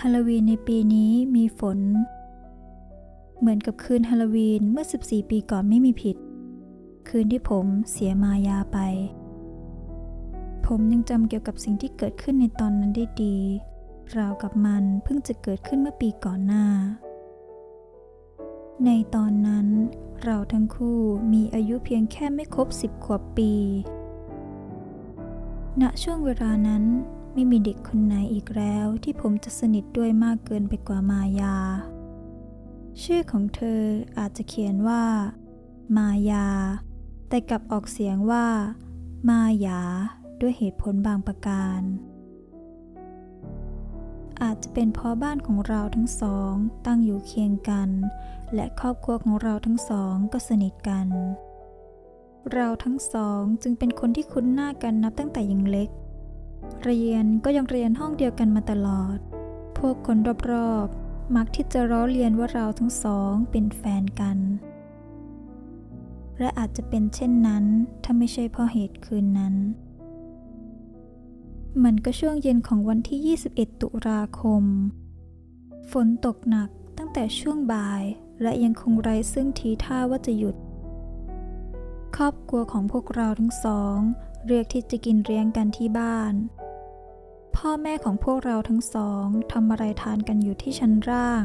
ฮาโลวีนในปีนี้มีฝน เหมือนกับคืนฮาโลวีนเมื่อ 14 ปีก่อนไม่มีผิด คืนที่ผมเสียมายาไป ผมยังจำเกี่ยวกับสิ่งที่เกิดขึ้นในตอนนั้นได้ดี ราวกับมันเพิ่งจะเกิดขึ้นเมื่อปีก่อนหน้า ในตอนนั้นเราทั้งคู่มีอายุเพียงแค่ไม่ครบสิบขวบปี ณ ช่วงเวลานั้น ไม่มีเด็กคนไหนอีกแล้วที่ผมจะสนิทด้วยมากเกินไปกว่ามายา ชื่อของเธออาจจะเขียนว่า มายา แต่กลับออกเสียงว่า มายา ด้วยเหตุผลบางประการ อาจจะเป็นเพราะบ้านของเราทั้งสองตั้งอยู่เคียงกัน และครอบครัวของเราทั้งสองก็สนิทกัน เราทั้งสองจึงเป็นคนที่คุ้นหน้ากันนับตั้งแต่ยังเล็ก เรียนก็ยังเรียนห้องเดียวกันมาตลอด พวกคนรอบๆ มักที่จะล้อเลียนว่าเราทั้งสองเป็นแฟนกัน และอาจจะเป็นเช่นนั้น ถ้าไม่ใช่เพราะเหตุคืนนั้น มันก็ช่วงเย็นของวันที่ 21 ตุลาคม ฝนตกหนักตั้งแต่ช่วงบ่ายและยังคงไร้ซึ่งทีท่าว่าจะหยุด ครอบครัวของพวกเราทั้งสอง เลือกที่จะกินเลี้ยงกันที่บ้าน พ่อแม่ของพวกเราทั้งสองทำอะไรทานกันอยู่ที่ชั้นล่าง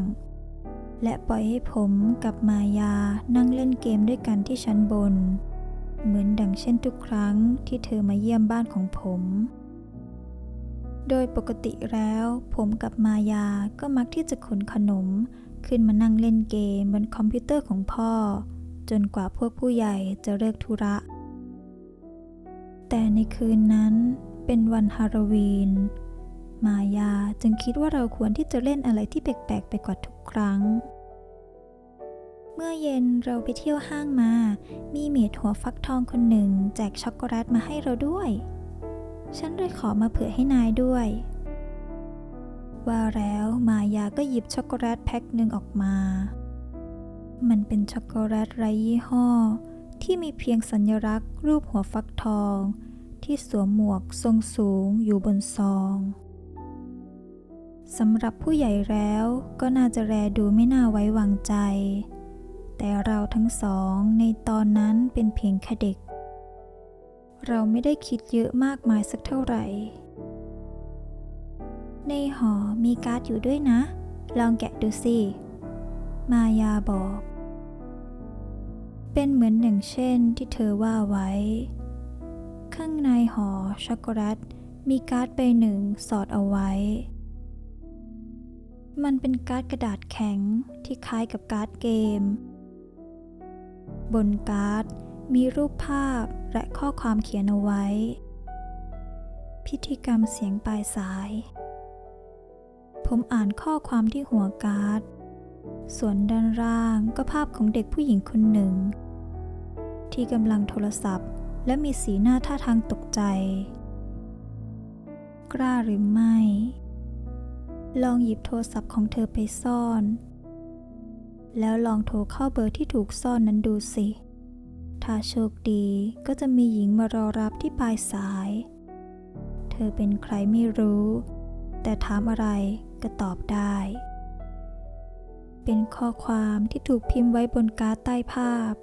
และปล่อยให้ผมกับมายานั่งเล่นเกมด้วยกันที่ชั้นบน เหมือนดังเช่นทุกครั้งที่เธอมาเยี่ยมบ้านของผม โดยปกติแล้ว ผมกับมายาก็มักที่จะขนขนมขึ้นมานั่งเล่นเกมบนคอมพิวเตอร์ของพ่อ จนกว่าพวกผู้ใหญ่จะเลิกธุระ แต่ในคืนนั้นเป็นวันฮาโลวีน มายาจึงคิดว่าเราควรที่จะเล่นอะไรที่แปลกๆไปกว่าทุกครั้ง เมื่อเย็นเราไปเที่ยวห้างมา มีเมดหัวฟักทองคนหนึ่ง แจกช็อกโกแลตมาให้เราด้วย ฉันเลยขอมาเผื่อให้นายด้วย ว่าแล้วมายาก็หยิบช็อกโกแลตแพ็คหนึ่งออกมา มันเป็นช็อกโกแลตไร้ยี่ห้อ ที่มีเพียงสัญลักษณ์ รูปหัวฟักทอง ที่สวมหมวกทรงสูงอยู่บนซองสำหรับผู้ใหญ่แล้วก็น่าจะแลดูไม่น่าไว้วางใจ แต่เราทั้งสองในตอนนั้นเป็นเพียงแค่เด็ก เราไม่ได้คิดเยอะมากมายสักเท่าไหร่ ในหอมีการ์ดอยู่ด้วยนะ ลองแกะดูสิ มายาบอก เป็นเหมือนอย่างเช่นที่เธอว่าไว้ ข้างในห่อช็อกโกแลตมีการ์ดใบหนึ่งสอดเอาไว้ มันเป็นการ์ดกระดาษแข็งที่คล้ายกับการ์ดเกม บนการ์ดมีรูปภาพและข้อความเขียนเอาไว้ พิธีกรรมเสียงปลายสาย ผมอ่านข้อความที่หัวการ์ด ส่วนด้านล่างก็ภาพของเด็กผู้หญิงคนหนึ่ง ที่กำลังโทรศัพท์ และมีสีหน้าท่าทางตกใจ กล้าหรือไม่ ลองหยิบโทรศัพท์ของเธอไปซ่อน แล้วลองโทรเข้าเบอร์ที่ถูกซ่อนนั้นดูสิ ถ้าโชคดีก็จะมีหญิงมารอรับที่ปลายสาย เธอเป็นใครไม่รู้ แต่ถามอะไรก็ตอบได้ เป็นข้อความที่ถูกพิมพ์ไว้บนการ์ดใต้ภาพ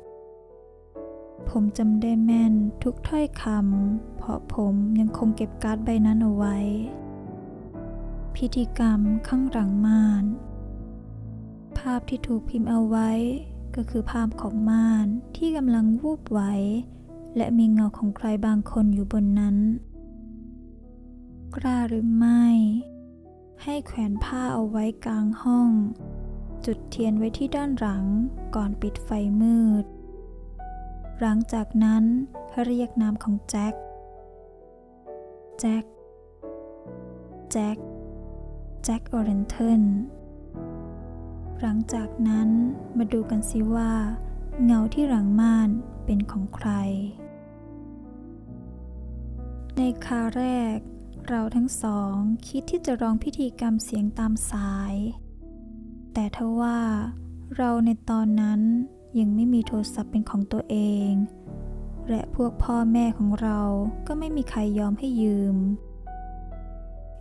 ผมจำได้แม่นทุกถ้อยคำ เพราะผมยังคงเก็บการ์ดใบนั้นเอาไว้ พิธีกรรมข้างหลังม่าน ภาพที่ถูกพิมพ์เอาไว้ ก็คือภาพของม่านที่กำลังวูบไหว และมีเงาของใครบางคนอยู่บนนั้น กล้าหรือไม่ ให้แขวนผ้าเอาไว้กลางห้อง จุดเทียนไว้ที่ด้านหลังก่อนปิดไฟมืด หลังจากนั้นเรียกนามของแจ็ค แจ็ค แจ็ค แจ็คออเรนเทนหลังจากนั้นมาดูกันสิว่า เงาที่หลังม่านเป็นของใคร ในคาแรก เราทั้งสองคิดที่จะร้องพิธีกรรมเสียงตามสาย แต่ทว่าเราในตอนนั้น ยังไม่มีโทรศัพท์เป็นของตัวเอง และพวกพ่อแม่ของเราก็ไม่มีใครยอมให้ยืม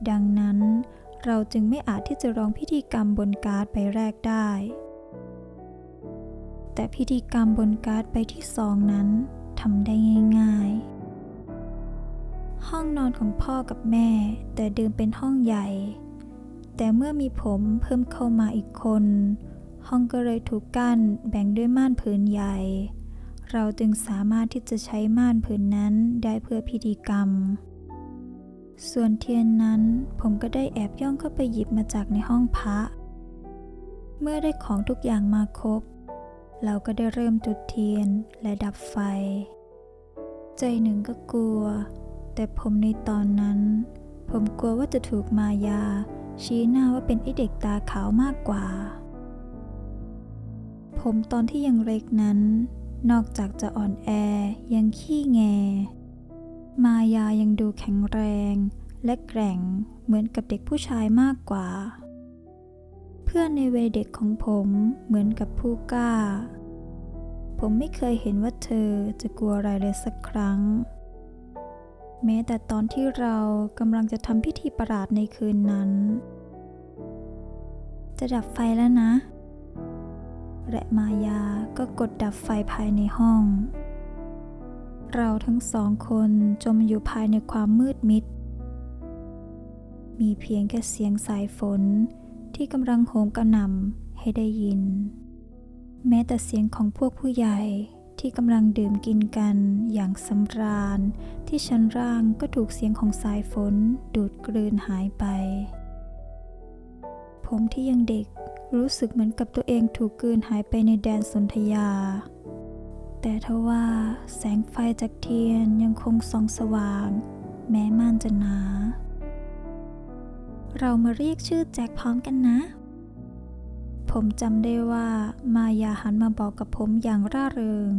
ดังนั้นเราจึงไม่อาจที่จะรองพิธีกรรมบนการ์ดใบแรกได้ แต่พิธีกรรมบนการ์ดใบที่สองนั้นทำได้ง่าย ๆ ห้องนอนของพ่อกับแม่ แต่เดิมเป็นห้องใหญ่ แต่เมื่อมีผมเพิ่มเข้ามาอีกคน ห้องก็เลยถูกกั้นแบ่งด้วยม่านผืนใหญ่ เราจึงสามารถที่จะใช้ม่านผืนนั้นได้เพื่อพิธีกรรม ส่วนเทียนนั้นผมก็ได้แอบย่องเข้าไปหยิบมาจากในห้องพระ เมื่อได้ของทุกอย่างมาครบ เราก็ได้เริ่มจุดเทียนและดับไฟ ใจหนึ่งก็กลัว แต่ผมในตอนนั้น ผมกลัวว่าจะถูกมายา ชี้หน้าว่าเป็นไอเด็กตาขาวมากกว่า มตอนที่ยังเล็กนั้น นอกจากจะอ่อนแอยังขี้แง มายายังดูแข็งแรง และแกร่งเหมือนกับเด็กผู้ชายมากกว่า เพื่อนในวัยเด็กของผมเหมือนกับผู้กล้า ผมไม่เคยเห็นว่าเธอจะกลัวอะไรเลยสักครั้ง แม้แต่ตอนที่เรากำลังจะทำพิธีประหลาดในคืนนั้น จะดับไฟแล้วนะ และมายาก็กดดับไฟภายในห้อง เราทั้งสองคนจมอยู่ภายในความมืดมิด มีเพียงแค่เสียงสายฝนที่กำลังโหมกระหน่ำให้ได้ยิน แม้แต่เสียงของพวกผู้ใหญ่ที่กำลังดื่มกินกันอย่างสำราญ ที่ชั้นล่างก็ถูกเสียงของสายฝนดูดกลืนหายไป ผมที่ยังเด็ก รู้สึกเหมือนกับตัวเองถูกกลืนหายไปในแดนสนธยา แต่ทว่าแสงไฟจากเทียนยังคงส่องสว่าง แม้ม่านจะหนา เรามาเรียกชื่อแจ็คพร้อมกันนะ ผมจำได้ว่ามายาหันมาบอกกับผมอย่างร่าเริง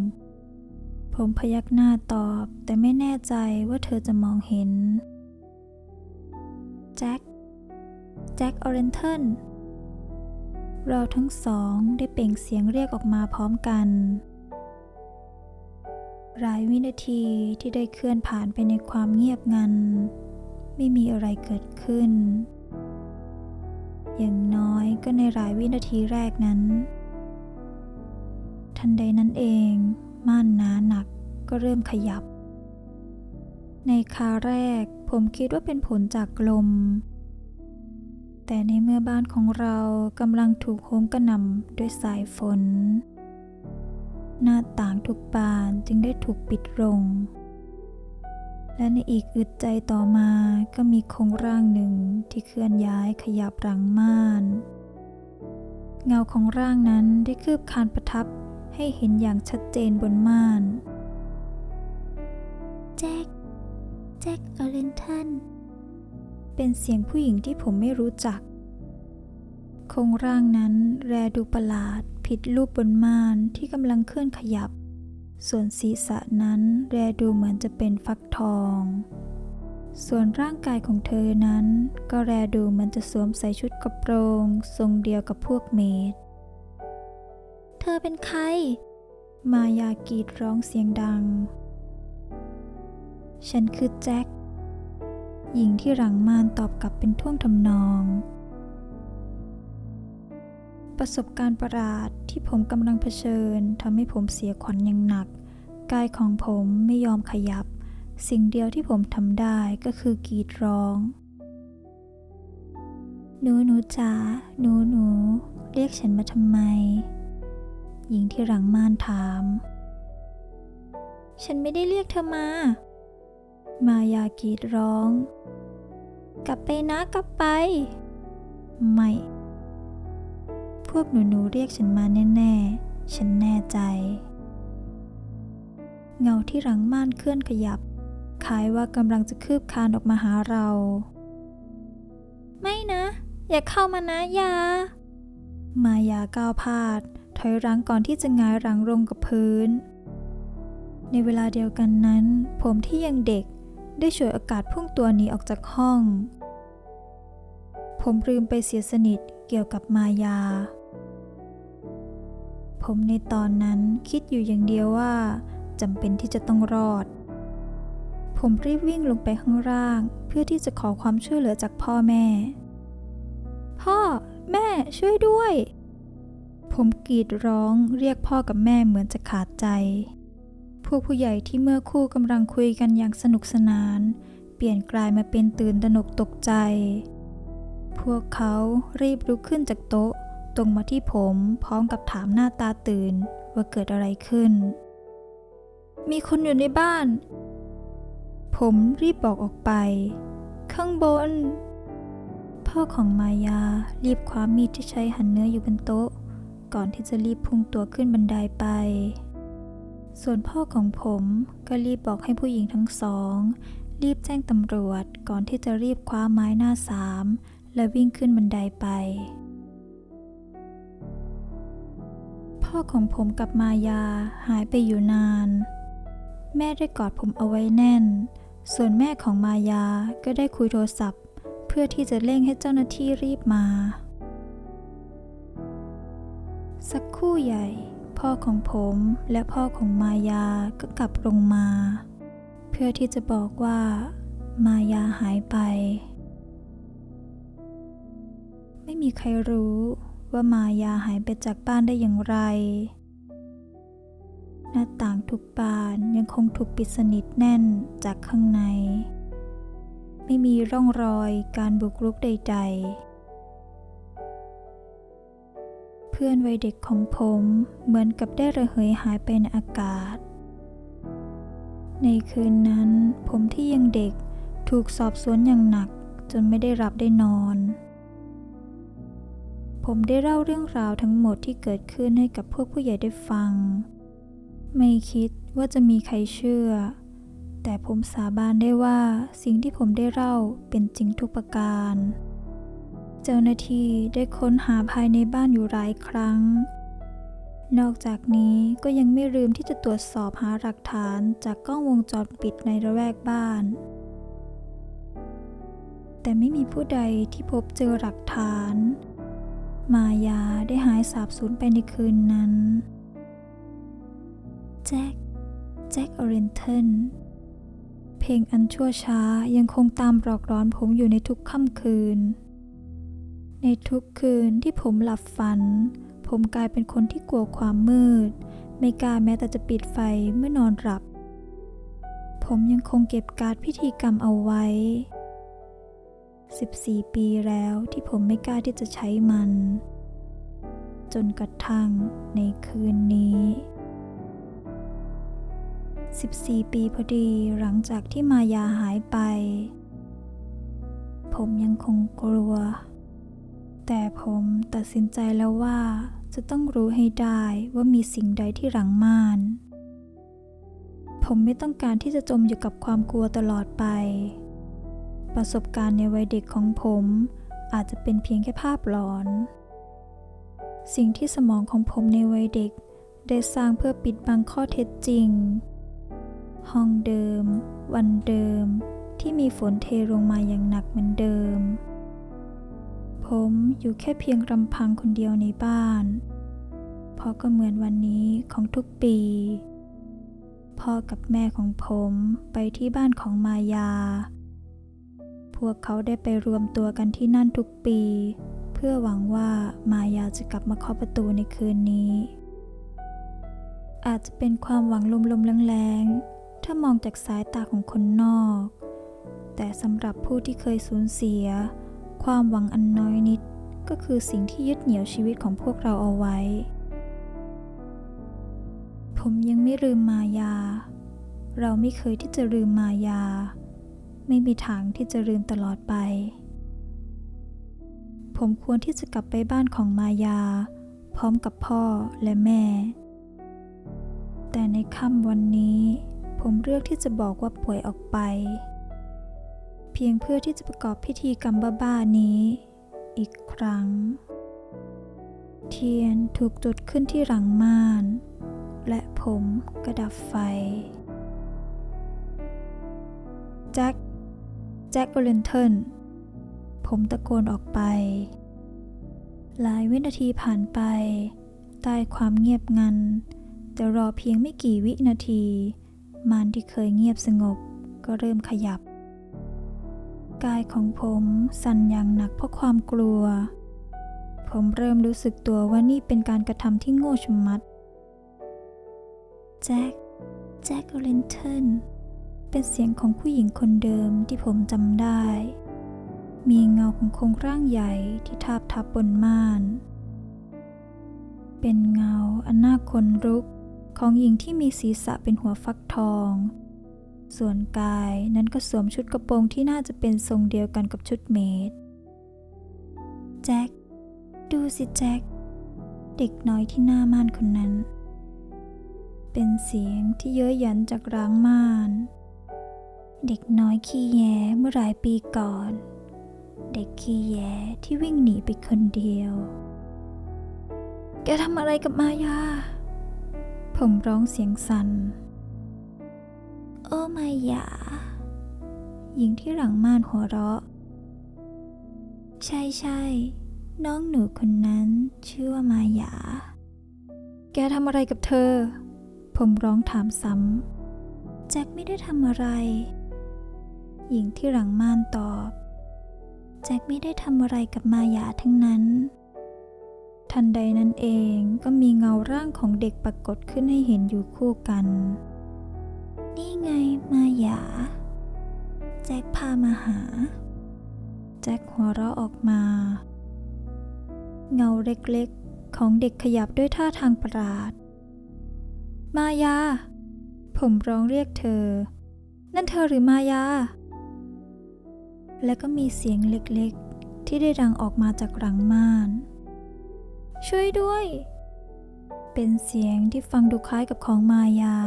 ผมพยักหน้าตอบแต่ไม่แน่ใจว่าเธอจะมองเห็น แจ็ค แจ็คออเรนเทน เราทั้งสองได้เปล่งเสียงเรียกออกมาพร้อมกัน หลายวินาทีที่ได้เคลื่อนผ่านไปในความเงียบงัน ไม่มีอะไรเกิดขึ้น อย่างน้อยก็ในหลายวินาทีแรกนั้น ทันใดนั้นเอง ม่านหนาหนักก็เริ่มขยับ ในคาแรกผมคิดว่าเป็นผลจากลม แต่ในเมื่อบ้านของเรากำลังถูกโหมกระหน่ำด้วยสายฝน หน้าต่างทุกบานจึงได้ถูกปิดลง และในอีกอึดใจต่อมาก็มีโครงร่างหนึ่งที่เคลื่อนย้ายขยับรังม่าน เงาของร่างนั้นได้คืบคานประทับให้เห็นอย่างชัดเจนบนม่าน แจ็ค แจ็คอเลนทัน เป็นเสียงผู้หญิงที่ผมไม่รู้จักโครงร่างนั้นแรดูประหลาด ผิดรูปบนม่านที่กำลังเคลื่อนขยับ ส่วนศีรษะนั้นแรดูเหมือนจะเป็นฟักทอง ส่วนร่างกายของเธอนั้น ก็แรดูเหมือนจะสวมใส่ชุดกระโปรง ทรงเดียวกับพวกเมดเธอเป็นใคร มายากรีดร้องเสียงดัง ฉันคือแจ็ค หญิงที่หลังมานตอบกลับเป็นท่วงทำนอง ประสบการณ์ประหลาดที่ผมกำลังเผชิญทำให้ผมเสียขวัญอย่างหนัก กายของผมไม่ยอมขยับ สิ่งเดียวที่ผมทำได้ก็คือกรีดร้อง หนูหนูจ๋าหนูหนู เรียกฉันมาทำไม หญิงที่หลังม่านถาม ฉันไม่ได้เรียกเธอมา มายากรีดร้อง กลับไปนะกลับไป ไม่ พวกหนูหนูๆเรียกฉันมาแน่ๆ ฉันแน่ใจ เงาที่หลังม่านเคลื่อนขยับ คล้ายว่ากำลังจะคืบคานออกมาหาเรา ไม่นะ อย่าเข้ามานะยา มายาก้าวพลาด ถอยหลังก่อนที่จะงายหลังลงกับพื้นในเวลาเดียวกันนั้น ผมที่ยังเด็ก ได้ฉวยโอกาสพุ่งตัวหนีออกจากห้อง ผมลืมไปเสียสนิทเกี่ยวกับมายา ผมในตอนนั้นคิดอยู่อย่างเดียวว่าจำเป็นที่จะต้องรอด ผมรีบวิ่งลงไปข้างล่าง เพื่อที่จะขอความช่วยเหลือจากพ่อแม่ พ่อ แม่ช่วยด้วย ผมกรีดร้องเรียกพ่อกับแม่เหมือนจะขาดใจ พวกผู้ใหญ่ที่เมื่อคู่กำลังคุยกันอย่างสนุกสนาน เปลี่ยนกลายมาเป็นตื่นตระหนกตกใจ พวกเขารีบลุกขึ้นจากโต๊ะ ตรงมาที่ผมพร้อมกับถามหน้าตาตื่นว่าเกิดอะไรขึ้น มีคนอยู่ในบ้าน ผมรีบบอกออกไป ข้างบน พ่อของมายารีบคว้ามีดที่ใช้หั่นเนื้ออยู่บนโต๊ะ ก่อนที่จะรีบพุ่งตัวขึ้นบันไดไป ส่วนพ่อของผมก็รีบบอกให้ผู้หญิงทั้งสอง รีบแจ้งตำรวจก่อนที่จะรีบคว้าไม้หน้าสาม และวิ่งขึ้นบันไดไป พ่อของผมกับมายาหายไปอยู่นาน แม่ได้กอดผมเอาไว้แน่น ส่วนแม่ของมายาก็ได้คุยโทรศัพท์ เพื่อที่จะเร่งให้เจ้าหน้าที่รีบมา สักคู่ใหญ่ พ่อของผมและพ่อของมายาก็กลับลงมา เพื่อที่จะบอกว่า มายาหายไป ไม่มีใครรู้ว่ามายาหายไปจากบ้านได้อย่างไร หน้าต่างทุกบานยังคงถูกปิดสนิทแน่นจากข้างใน ไม่มีร่องรอยการบุกรุกใด ๆ พื่อนวัยเด็กของผมเหมือนกับได้ระเหยหายไปในอากาศ ในคืนนั้นผมที่ยังเด็กถูกสอบสวนอย่างหนักจนไม่ได้รับได้นอน ผมได้เล่าเรื่องราวทั้งหมดที่เกิดขึ้นให้กับพวกผู้ใหญ่ได้ฟัง ไม่คิดว่าจะมีใครเชื่อ แต่ผมสาบานได้ว่าสิ่งที่ผมได้เล่าเป็นจริงทุกประการ เจ้าหน้าที่ได้ค้นหาภายในบ้านอยู่หลายครั้ง นอกจากนี้ก็ยังไม่ลืมที่จะตรวจสอบหาหลักฐานจากกล้องวงจรปิดในระแวกบ้าน แต่ไม่มีผู้ใดที่พบเจอหลักฐาน มายาได้หายสาบสูญไปในคืนนั้น แจ็ค แจ็คออเรนเทนเพลงอันชั่วช้ายังคงตามหลอกหลอนผมอยู่ในทุกค่ำคืน ในทุกคืนที่ผมหลับฝัน ผมกลายเป็นคนที่กลัวความมืด ไม่กล้าแม้แต่จะปิดไฟเมื่อนอนหลับ ผมยังคงเก็บการ์ดพิธีกรรมเอาไว้ 14 ปีแล้วที่ผมไม่กล้าที่จะใช้มัน จนกระทั่งในคืนนี้ 14 ปีพอดีหลังจากที่มายาหายไป ผมยังคงกลัว แต่ผมตัดสินใจแล้วว่าจะต้องรู้ให้ได้ว่ามีสิ่งใดที่หลังม่าน ผมไม่ต้องการที่จะจมอยู่กับความกลัวตลอดไป ประสบการณ์ในวัยเด็กของผมอาจจะเป็นเพียงแค่ภาพหลอน สิ่งที่สมองของผมในวัยเด็ก ได้สร้างเพื่อปิดบังข้อเท็จจริง ห้องเดิม วันเดิม ที่มีฝนเทลงมาอย่างหนักเหมือนเดิม ผมอยู่แค่เพียงลำพังคนเดียวในบ้านเพราะก็เหมือนวันนี้ของทุกปี พ่อกับแม่ของผมไปที่บ้านของมายา พวกเขาได้ไปรวมตัวกันที่นั่นทุกปี เพื่อหวังว่ามายาจะกลับมาเคาะประตูในคืนนี้ อาจจะเป็นความหวังลมๆแรงๆ ถ้ามองจากสายตาของคนนอก แต่สำหรับผู้ที่เคยสูญเสีย ความหวังอันน้อยนิดก็คือสิ่งที่ยึดเหนี่ยวชีวิตของพวกเราเอาไว้ ผมยังไม่ลืมมายา เราไม่เคยที่จะลืมมายา ไม่มีทางที่จะลืมตลอดไป ผมควรที่จะกลับไปบ้านของมายา พร้อมกับพ่อและแม่ แต่ในค่ำวันนี้ ผมเลือกที่จะบอกว่าป่วยออกไป พียงเพื่อที่จะประกอบพิธีกรรมบ้าๆนี้ อีกครั้ง เทียนถูกจุดขึ้นที่หลังม่าน และผมก็ดับไฟ แจ็ค แจ็คโอเลนเทนผมตะโกนออกไป หลายวินาทีผ่านไปใต้ความเงียบงัน แต่รอเพียงไม่กี่วินาที มานที่เคยเงียบสงบก็เริ่มขยับ กายของผมสั่นอย่างหนักเพราะความกลัว ผมเริ่มรู้สึกตัวว่านี่เป็นการกระทำที่โง่ชะมัด แจ็ค แจ็คโอเลนเทนเป็นเสียงของผู้หญิงคนเดิมที่ผมจำได้ มีเงาของโครงร่างใหญ่ที่ทาบทับบนม่าน เป็นเงาอันน่าขนลุกของหญิงที่มีศีรษะเป็นหัวฟักทอง ส่วนกายนั้นก็สวมชุดกระโปรงที่น่าจะเป็นทรงเดียวกันกับชุดเมดแจ็ค ดูสิแจ็ค เด็กน้อยที่หน้าม่านคนนั้น เป็นเสียงที่เย้ยหยันจากร้างม่าน เด็กน้อยขี้แยเมื่อหลายปีก่อน เด็กขี้แยที่วิ่งหนีไปคนเดียว แกทำอะไรกับมายา ผมร้องเสียงสัน่น โอ้มายาหญิงที่หลังม่านหัวเราะ ใช่ใช่น้องหนูคนนั้นชื่อว่ามายา แกทำอะไรกับเธอ ผมร้องถามซ้ำแจ็คไม่ได้ทำอะไร หญิงที่หลังม่านตอบ แจ็คไม่ได้ทำอะไรกับมายาทั้งนั้น ทันใดนั้นเองก็มีเงาร่างของเด็กปรากฏขึ้นให้เห็นอยู่คู่กัน นี่ไงมายา แจ็คพามาหา แจ็คหัวเราะออกมา เงาเล็กๆ ของเด็กขยับด้วยท่าทางประหลาด มายา ผมร้องเรียกเธอ นั่นเธอหรือมายา แล้วก็มีเสียงเล็กๆ ที่ได้ดังออกมาจากหลังม่าน ช่วยด้วย เป็นเสียงที่ฟังดูคล้ายกับของมายา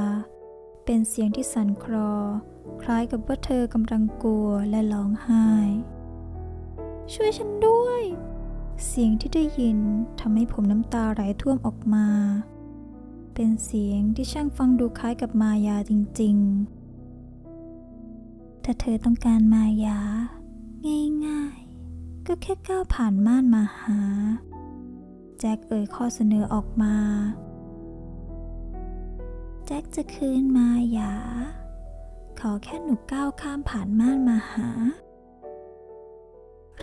เป็นเสียงที่สั่นคลอ คล้ายกับว่าเธอกำลังกลัวและร้องไห้ ช่วยฉันด้วย เสียงที่ได้ยินทำให้ผมน้ำตาไหลท่วมออกมา เป็นเสียงที่ช่างฟังดูคล้ายกับมายาจริงๆ ถ้าเธอต้องการมายา ง่ายๆ ก็แค่ก้าวผ่านม่านมาหา แจ็คเอ่ยข้อเสนอออกมา จ็คจะคืนมายาขอแค่หนูก้าวข้ามผ่านม่านมาหา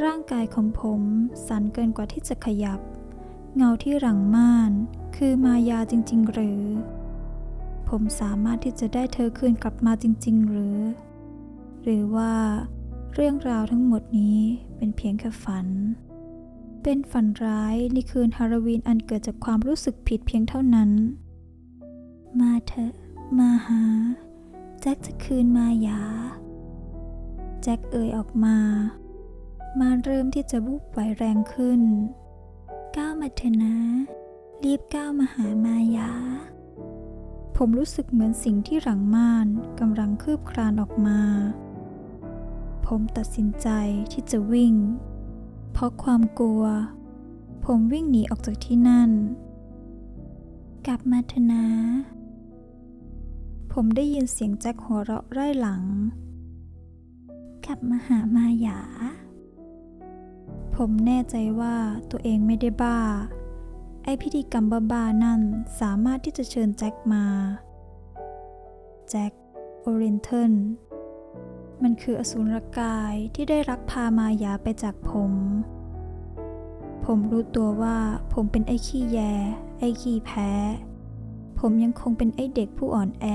ร่างกายของผมสั่นเกินกว่าที่จะขยับ เงาที่หลังม่าน คือมายาจริง ๆ หรือ ผมสามารถที่จะได้เธอคืนกลับมาจริง ๆ หรือ หรือว่าเรื่องราวทั้งหมดนี้เป็นเพียงแค่ฝัน เป็นฝันร้ายในคืนฮาโลวีนอันเกิดจากความรู้สึกผิดเพียงเท่านั้น มาเถอะ มาหา แจ็คจะคืนมายา แจ็คเอ่ยออกมา มาเริ่มที่จะบุบไหวแรงขึ้น ก้าวมาเถอะนะ รีบก้าวมาหามายา ผมรู้สึกเหมือนสิ่งที่หลังม่านกำลังคืบคลานออกมา ผมตัดสินใจที่จะวิ่ง เพราะความกลัว ผมวิ่งหนีออกจากที่นั่นกลับมาเถอะนะ ผมได้ยินเสียงแจ็คหัวเราะไร่หลัง กลับมาหามายา ผมแน่ใจว่าตัวเองไม่ได้บ้า ไอพิธีกรรมบ้าๆนั่นสามารถที่จะเชิญแจ็คมา แจ็คโอเรนเทนมันคืออสูรกายที่ได้รักพามายาไปจากผม ผมรู้ตัวว่าผมเป็นไอ้ขี้แย ไอ้ขี้แพ้ ผมยังคงเป็นไอ้เด็กผู้อ่อนแอ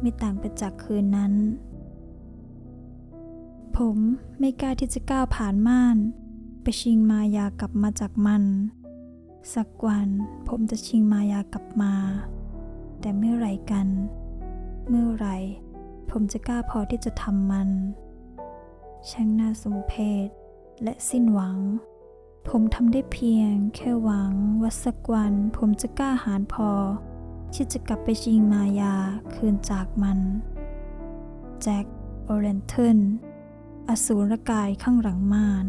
ไม่ต่างไปจากคืนนั้น ผมไม่กล้าที่จะก้าวผ่านม่าน ไปชิงมายากลับมาจากมัน สักวันผมจะชิงมายากลับมา แต่เมื่อไรกัน เมื่อไรผมจะกล้าพอที่จะทำมัน ช่างน่าสมเพชและสิ้นหวัง ผมทำได้เพียงแค่หวังว่าสักวันผมจะกล้าหาญพอ ที่จะกลับไปชิงมายาคืนจากมัน แจ็ค โอเรนเทนอสูรกายข้างหลังม่าน